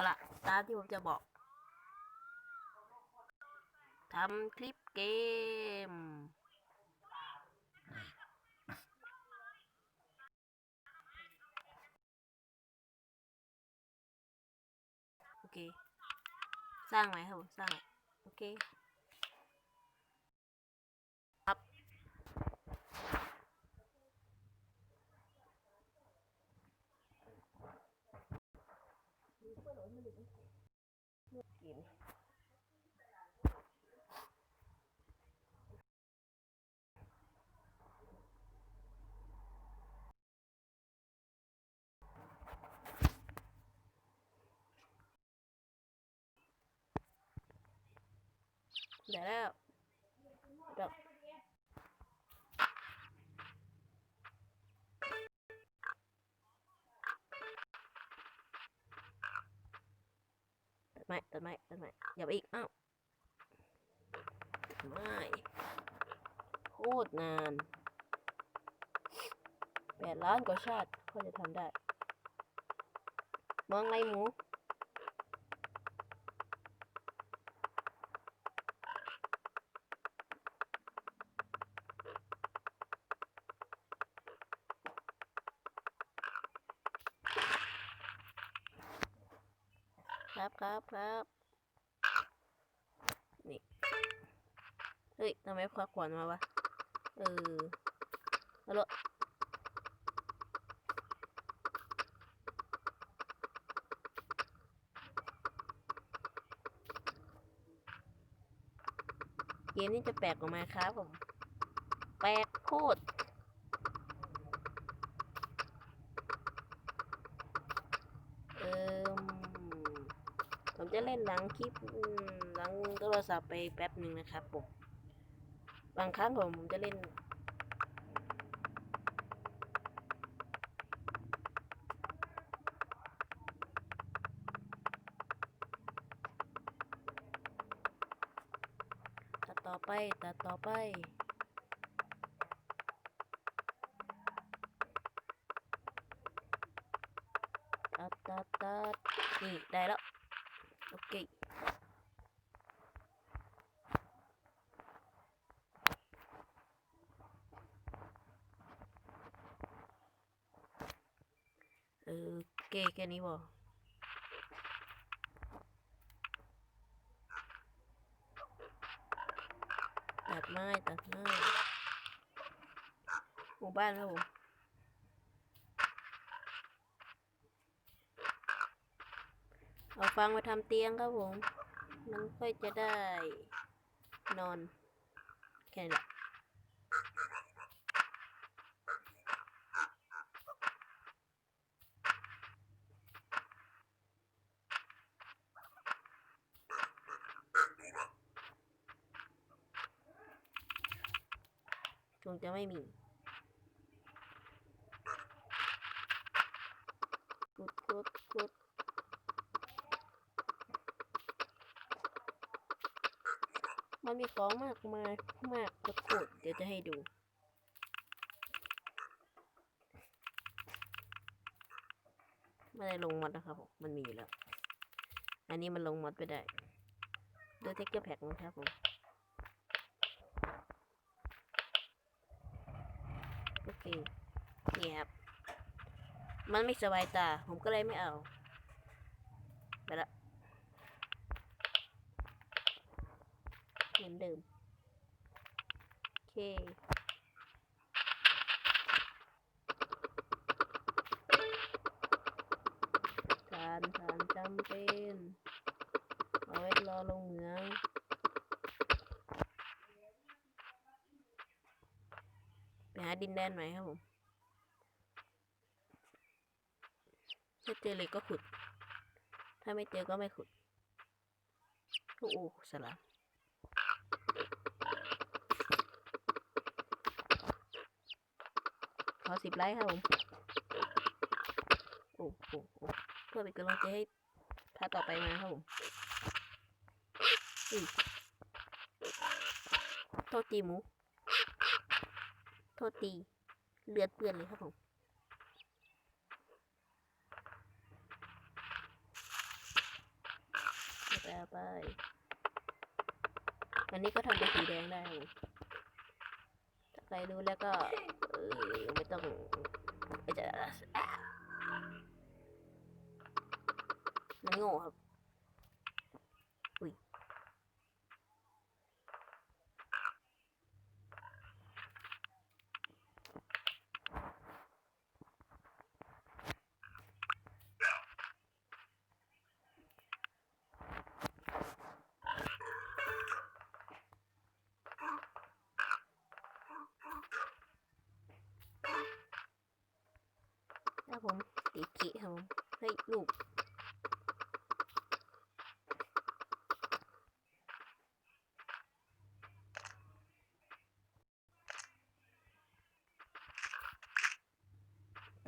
เอาละตามที่ผมจะบอกทำคลิปเกม โอเค สร้างไหมครับผมสร้าง โอเค กินได้แล้ว ไม้ตัดไม้ตัดไม้อย่าไปอีกอ้าวไม่โคตรนานแปดล้านกว่าชาติก็จะทำได้มองไรหมู ครับ นี่ เฮ้ยทำไมควักขวานมาวะ เออฮัลโหลเกมนี้จะแปลกกว่าไหมครับผม แปลกโคตร เออผม จะเล่นหลังคลิปหลังโทรศัพท์ไปแป๊บหนึ่งนะครับผมบางครั้งผมผมจะเล่น ตัดต่อไปตัดต่อไป ตัดตัดตัดนี่ ได้แล้ว โอเคเออเกแค่นี้บ่ตัดไม้ตัดไม้หมู่บ้านครับผม เอา ฟางมาทำเตียงครับผม มันค่อยจะได้นอน แค่นี้แหละคงจะไม่มีกุดกุดกุด มันมีของมากมายมากกระโดดเดี๋ยวจะให้ดู ไม่ได้ลงมอดนะครับผม มันมีอยู่แล้ว อันนี้มันลงมอดไปได้ดูเทคเกอร์แพ็กนะครับผมโอเคนี่ครับ มันไม่สบายตา ผมก็เลยไม่เอา ไปละ เหมือนเดิม โอเคทานทานจำเป็นเอาไว้รอลงเหมืองไปหาดินแดนใหม่ครับผมถ้าเจอเลยก็ขุด ถ้าไม่เจอก็ไม่ขุด โอ้โหสลับ อสิบไลค์ครับผม โอ้โหเพื่อเป็นกำลังใจให้พาต่อไปมาครับผมโทษตีหมู โทษตี เลือดเปื้อนเลยครับผมาไปอันนี้ก็ทำเป็นสีแดงได้ครับผม ครรู้แล้วก็ไม่ต้องไม่จะมันโง่ครับ อุ้ย ผมติดขีครับผมเฮ้ยลูก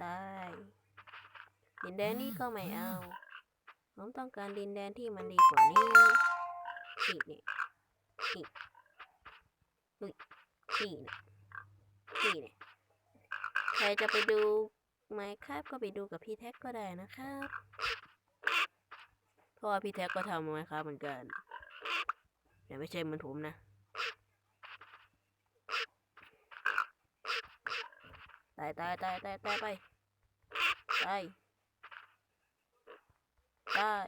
ตายดินแดนนี่ก็ไม่เอา ผมต้องการดินแดนที่มันดีกว่านี้นี่นี่นี่อุ้ยนี่นะนี่นะใครจะไปดู ไหมครับก็ไปดูกับพี่แท็กก็ได้นะครับเพราะว่าพี่แท็กก็ทำไหมครับเหมือนกันแต่ไม่ใช่เหมือนผมนะตายตายตายตายตายไปตายตาย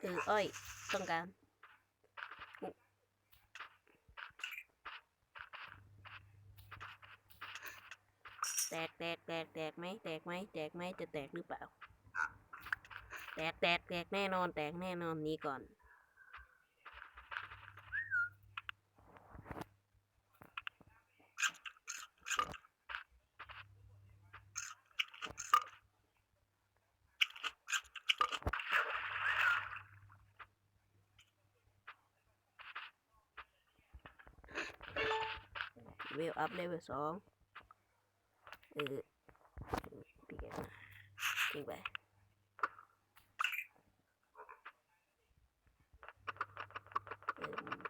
เอออ้อยต้องการ แตกแตกแตกแตกไหมแตกไหมแตกไหมจะแตกหรือเปล่า แตกแตกแตกแน่นอน แตกแน่นอนหนี้ก่อน เวลอัพเลเวลสอง เออเปลี่ยนทิ้งไปเอิ่ม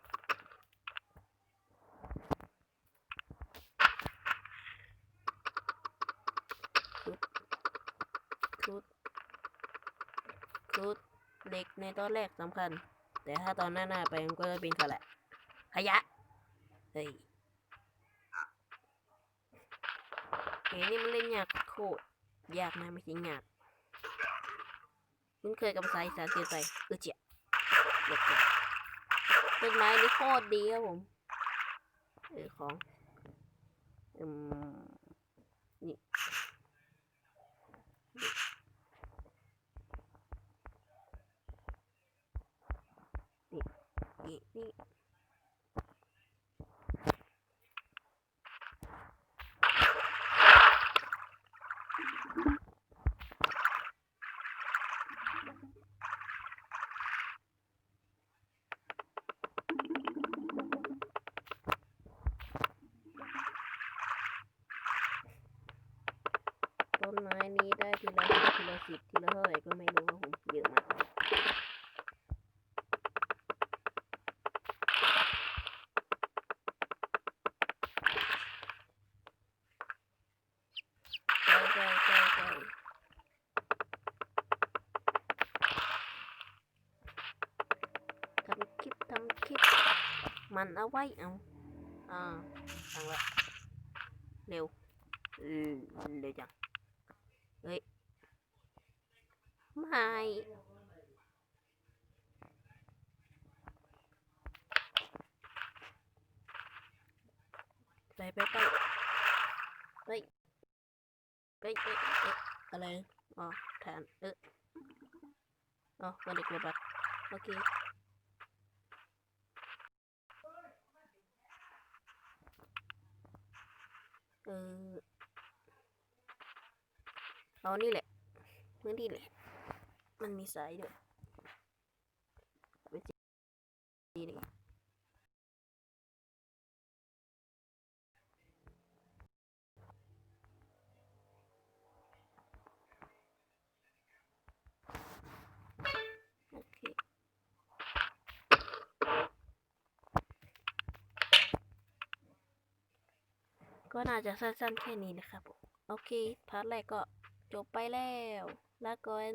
ชุดชุดชุดเหล็กในตอนแรกสำคัญ แต่ถ้าตอนหน้าหน้าไปมันก็จะเป็นขยะขยะเฮ้ย เกมนี่มันเล่นยากโคตรยากนะไม่ใช่ยากคุ้นเคยกับภาษาอีสานเกินไปเออเจียเด็ดต้นไม้นี่โคตรดีครับผมเออของอืมนี่นี่นี่ ต้นไม้นี้ได้ทีละห้าทีละสิบทีละเท่าไหร่ก็ไม่รู้ครับผมเยอะมากทำคลิปทำคลิปมันเอาไว้เอาอ่าทางละเร็ว เร็วจัง เฮ้ย ไม่ไปไปไปไปไปไปอะไร อ๋อฐานเอออ๋อวันเด็กระบัดโอเคเออเอานี่แหละ พื้นที่แหละ มันมีสายด้วยไปจีดีกว่าก็น่าจะสั้นๆแค่นี้นะครับ โอเค พาร์ทแรกก็จบไปแล้ว แลาก่อน